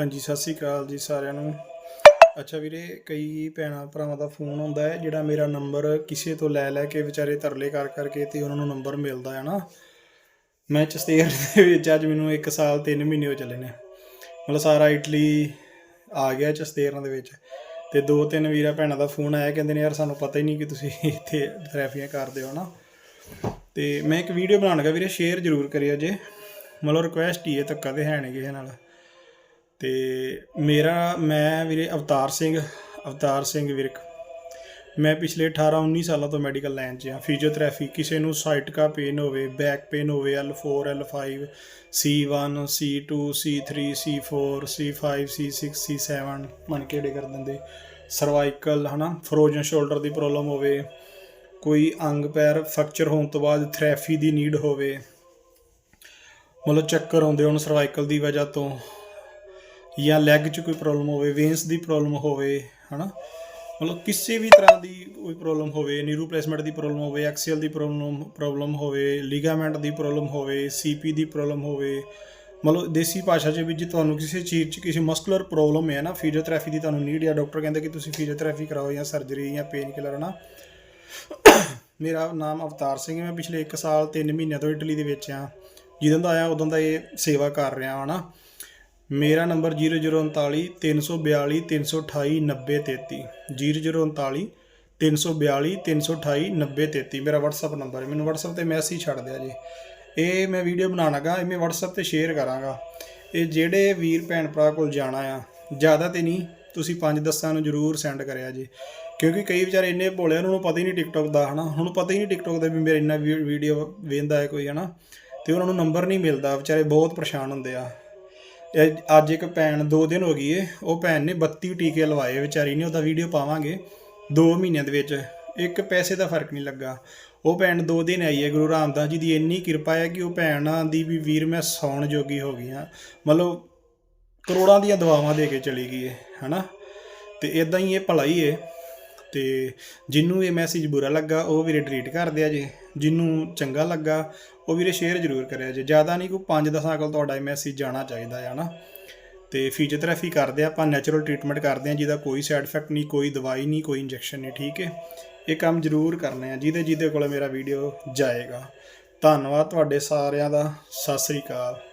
ਹਾਂਜੀ, ਸਤਿ ਸ੍ਰੀ ਅਕਾਲ ਜੀ ਸਾਰਿਆਂ ਨੂੰ। ਅੱਛਾ ਵੀਰੇ, ਕਈ ਭੈਣਾਂ ਭਰਾਵਾਂ ਦਾ ਫੋਨ ਆਉਂਦਾ ਹੈ, ਜਿਹੜਾ ਮੇਰਾ ਨੰਬਰ ਕਿਸੇ ਤੋਂ ਲੈ ਲੈ ਕੇ ਵਿਚਾਰੇ ਤਰਲੇ ਕਰ ਕਰਕੇ ਤੇ ਉਹਨਾਂ ਨੂੰ ਨੰਬਰ ਮਿਲਦਾ ਹੈ ਨਾ। ਮੈਂ ਚਸਤੇਰ ਦੇ ਵਿੱਚ ਅੱਜ ਮੈਨੂੰ 1 ਸਾਲ 3 ਮਹੀਨੇ ਹੋ ਚੱਲੇ ਨੇ। ਮਤਲਬ ਸਾਰਾ ਇਟਲੀ ਆ ਗਿਆ ਚਸਤੇਰਾਂ ਦੇ ਵਿੱਚ ਤੇ ਦੋ ਤਿੰਨ ਵੀਰਾਂ ਭੈਣਾਂ ਦਾ ਫੋਨ ਆਇਆ, ਕਹਿੰਦੇ ਨੇ, ਯਾਰ, ਸਾਨੂੰ ਪਤਾ ਹੀ ਨਹੀਂ ਕਿ ਤੁਸੀਂ ਇੱਥੇ ਥੈਰੇਪੀਆਂ ਕਰਦੇ ਹੋ ਨਾ। ਤੇ ਮੈਂ ਇੱਕ ਵੀਡੀਓ ਬਣਾਉਣ ਲੱਗਾ ਵੀਰੇ, ਸ਼ੇਅਰ ਜ਼ਰੂਰ ਕਰਿਓ ਜੇ। ਮਤਲਬ ਰਿਕੁਐਸਟ ਹੀ ਹੈ, ਧੱਕਾ ਤੇ ਹੈ ਨਹੀਂ ਕਿਸੇ ਨਾਲ। ਤੇ ਮੇਰਾ, ਮੈਂ ਵੀਰੇ ਅਵਤਾਰ ਸਿੰਘ ਅਵਤਾਰ ਸਿੰਘ ਵਿਰਕ। ਮੈਂ ਪਿਛਲੇ 18 19 ਸਾਲਾਂ ਤੋਂ ਮੈਡੀਕਲ ਲਾਈਨ 'ਚ ਹਾਂ। ਫਿਜ਼ੀਓਥੈਰੇਪੀ ਕਿਸੇ ਨੂੰ ਸਾਈਟਕਾ ਪੇਨ ਹੋਵੇ ਬੈਕ ਪੇਨ ਹੋਵੇ L4 L5 C1 C2 C3 C4 C5 C6 C7 ਮਨ ਕਿਹੜੇ ਕਰ ਦਿੰਦੇ। ਸਰਵਾਈਕਲ ਹਨਾ ਫਰੋਜ਼ਨ ਸ਼ੋਲਡਰ ਦੀ ਪ੍ਰੋਬਲਮ ਹੋਵੇ, ਕੋਈ ਅੰਗ ਪੈਰ ਫ੍ਰੈਕਚਰ ਹੋਣ ਤੋਂ ਬਾਅਦ ਥੈਰੇਪੀ ਦੀ ਨੀਡ ਹੋਵੇ। ਮਤਲਬ ਚੱਕਰ ਆਉਂਦੇ ਹੁਣ ਸਰਵਾਈਕਲ ਦੀ ਵਜ੍ਹਾ ਤੋਂ। ਜਾਂ ਲੈਗ 'ਚ ਕੋਈ ਪ੍ਰੋਬਲਮ ਹੋਵੇ ਵੇਨਸ ਦੀ ਪ੍ਰੋਬਲਮ ਹੋਵੇ, ਹਨਾ? ਮਤਲਬ ਕਿਸੇ ਵੀ ਤਰ੍ਹਾਂ ਦੀ ਕੋਈ ਪ੍ਰੋਬਲਮ ਹੋਵੇ ਨੀ ਰਿਪਲੇਸਮੈਂਟ ਦੀ ਪ੍ਰੋਬਲਮ ਹੋਵੇ ਐਕਸੀਐਲ ਦੀ ਪ੍ਰੋਬਲਮ ਪ੍ਰੋਬਲਮ ਹੋਵੇ ਲਿਗਾਮੈਂਟ ਦੀ ਪ੍ਰੋਬਲਮ ਹੋਵੇ ਸੀਪੀ ਦੀ ਪ੍ਰੋਬਲਮ ਹੋਵੇ, ਮਤਲਬ ਦੇਸੀ ਭਾਸ਼ਾ 'ਚ ਵੀ ਜੇ ਤੁਹਾਨੂੰ ਕਿਸੇ ਚੀਜ਼ 'ਚ ਕਿਸੇ ਮਸਕੂਲਰ ਪ੍ਰੋਬਲਮ ਹੈ ਨਾ ਫਿਜ਼ੀਓਥੈਰੇਪੀ ਦੀ ਤੁਹਾਨੂੰ ਨੀਡ ਹੈ ਡਾਕਟਰ ਕਹਿੰਦੇ ਕਿ ਤੁਸੀਂ ਫਿਜ਼ੀਓਥੈਰੇਪੀ ਕਰਾਓ ਜਾਂ ਸਰਜਰੀ ਜਾਂ ਪੇਨ ਕਿਲਰ ਨਾ ਮੇਰਾ ਨਾਮ ਅਵਤਾਰ ਸਿੰਘ ਹੈ, ਮੈਂ ਪਿਛਲੇ 1 ਸਾਲ 3 ਮਹੀਨਿਆਂ ਤੋਂ ਇਟਲੀ ਦੇ ਵਿੱਚ ਆ ਜਦੋਂ ਦਾ ਆਇਆ, ਉਦੋਂ ਦਾ ਇਹ ਸੇਵਾ ਕਰ ਰਿਹਾ ਹਾਂ ਨਾ ਮੇਰਾ ਨੰਬਰ 0039 342 328 9033 0039 342 328 9033 ਮੇਰਾ WhatsApp ਨੰਬਰ ਹੈ। ਮੈਨੂੰ WhatsApp ਤੇ ਮੈਸੇਜ ਛੱਡ ਦਿਆ ਜੀ। ਇਹ ਮੈਂ ਵੀਡੀਓ ਬਣਾਉਣਾਗਾ ਇਹ ਮੈਂ WhatsApp ਤੇ ਸ਼ੇਅਰ ਕਰਾਂਗਾ। ਇਹ ਜਿਹੜੇ ਵੀਰ ਭੈਣ ਭਰਾ ਕੋਲ ਜਾਣਾ ਆ ਜ਼ਿਆਦਾ ਤੇ ਨਹੀਂ ਤੁਸੀਂ ਪੰਜ ਦਸਾਂ ਨੂੰ ਜਰੂਰ ਸੈਂਡ ਕਰਿਆ ਜੀ। ਕਿਉਂਕਿ ਕਈ ਵਿਚਾਰੇ ਇੰਨੇ ਭੋਲੇ ਆ, ਉਹਨਾਂ ਨੂੰ ਪਤਾ ਹੀ ਨਹੀਂ ਟਿਕਟੌਕ ਦਾ ਹਨਾ? ਹੁਣ ਪਤਾ ਹੀ ਨਹੀਂ ਟਿਕਟੌਕ ਦਾ ਵੀ ਮੇਰਾ ਇੰਨਾ ਵੀਡੀਓ ਵੇਖਦਾ ਹੈ ਕੋਈ ਹਨਾ? ਤੇ ਉਹਨਾਂ ਨੂੰ ਨੰਬਰ ਨਹੀਂ ਮਿਲਦਾ। ਵਿਚਾਰੇ ਬਹੁਤ ਪਰੇਸ਼ਾਨ ਹੁੰਦੇ ਆ। ਅੱਜ ਇੱਕ ਭੈਣ 2 ਦਿਨ ਹੋ ਗਈ ਏ, ਉਹ ਭੈਣ ਨੇ 32 ਟੀਕੇ ਲਵਾਏ, ਵਿਚਾਰੀ ਨੇ, ਉਹਦਾ ਵੀਡੀਓ ਪਾਵਾਂਗੇ। 2 ਮਹੀਨਿਆਂ ਦੇ ਵਿੱਚ, ਇੱਕ ਪੈਸੇ ਦਾ ਫ਼ਰਕ ਨਹੀਂ ਲੱਗਾ। ਉਹ ਭੈਣ 2 ਦਿਨ ਆਈ ਹੈ ਗੁਰੂ ਰਾਮਦਾਸ ਜੀ ਦੀ ਇੰਨੀ ਕਿਰਪਾ ਹੈ ਕਿ ਉਹ ਭੈਣਾਂ ਦੀ ਵੀ ਵੀਰ ਮੈਂ ਸੌਣ ਜੋਗੀ ਹੋ ਗਈ ਹਾਂ। ਮਤਲਬ ਕਰੋੜਾਂ ਦੀਆਂ ਦੁਆਵਾਂ ਦੇ ਕੇ ਚਲੀ ਗਈ ਹੈ ਹਨਾ? ਤੇ ਇਦਾਂ ਹੀ ਇਹ ਭਲਾਈ ਏ। ਤੇ ਜਿੰਨੂੰ ਇਹ ਮੈਸੇਜ ਬੁਰਾ ਲੱਗਾ, ਉਹ ਵੀਰੇ ਡਿਲੀਟ ਕਰ ਦਿਆ ਜੇ। ਜਿੰਨੂੰ ਚੰਗਾ ਲੱਗਾ, ਉਹ ਵੀਰੇ ਸ਼ੇਅਰ ਜ਼ਰੂਰ ਕਰਿਆ ਜੇ। ਜ਼ਿਆਦਾ ਨਹੀਂ ਕੋਈ 5-10 ਕੋਲ ਤੁਹਾਡਾ ਇਹ ਮੈਸੇਜ ਜਾਣਾ ਚਾਹੀਦਾ ਹੈ ਨਾ। ਤੇ ਫਿਜ਼ੀਓਥੈਰੇਪੀ ਕਰਦੇ ਆ, ਆਪਾਂ ਨੈਚੁਰਲ ਟ੍ਰੀਟਮੈਂਟ ਕਰਦੇ ਆ, ਜਿਹਦਾ ਕੋਈ ਸਾਈਡ ਇਫੈਕਟ ਨਹੀਂ, ਕੋਈ ਦਵਾਈ ਨਹੀਂ, ਕੋਈ ਇੰਜੈਕਸ਼ਨ ਨਹੀਂ, ਠੀਕ ਹੈ? ਇਹ ਕੰਮ ਜ਼ਰੂਰ ਕਰਨੇ ਆ, ਜਿਹਦੇ ਜਿਹਦੇ ਕੋਲ ਮੇਰਾ ਵੀਡੀਓ ਜਾਏਗਾ। ਧੰਨਵਾਦ ਤੁਹਾਡੇ ਸਾਰਿਆਂ ਦਾ। ਸਤਿ ਸ੍ਰੀ ਅਕਾਲ।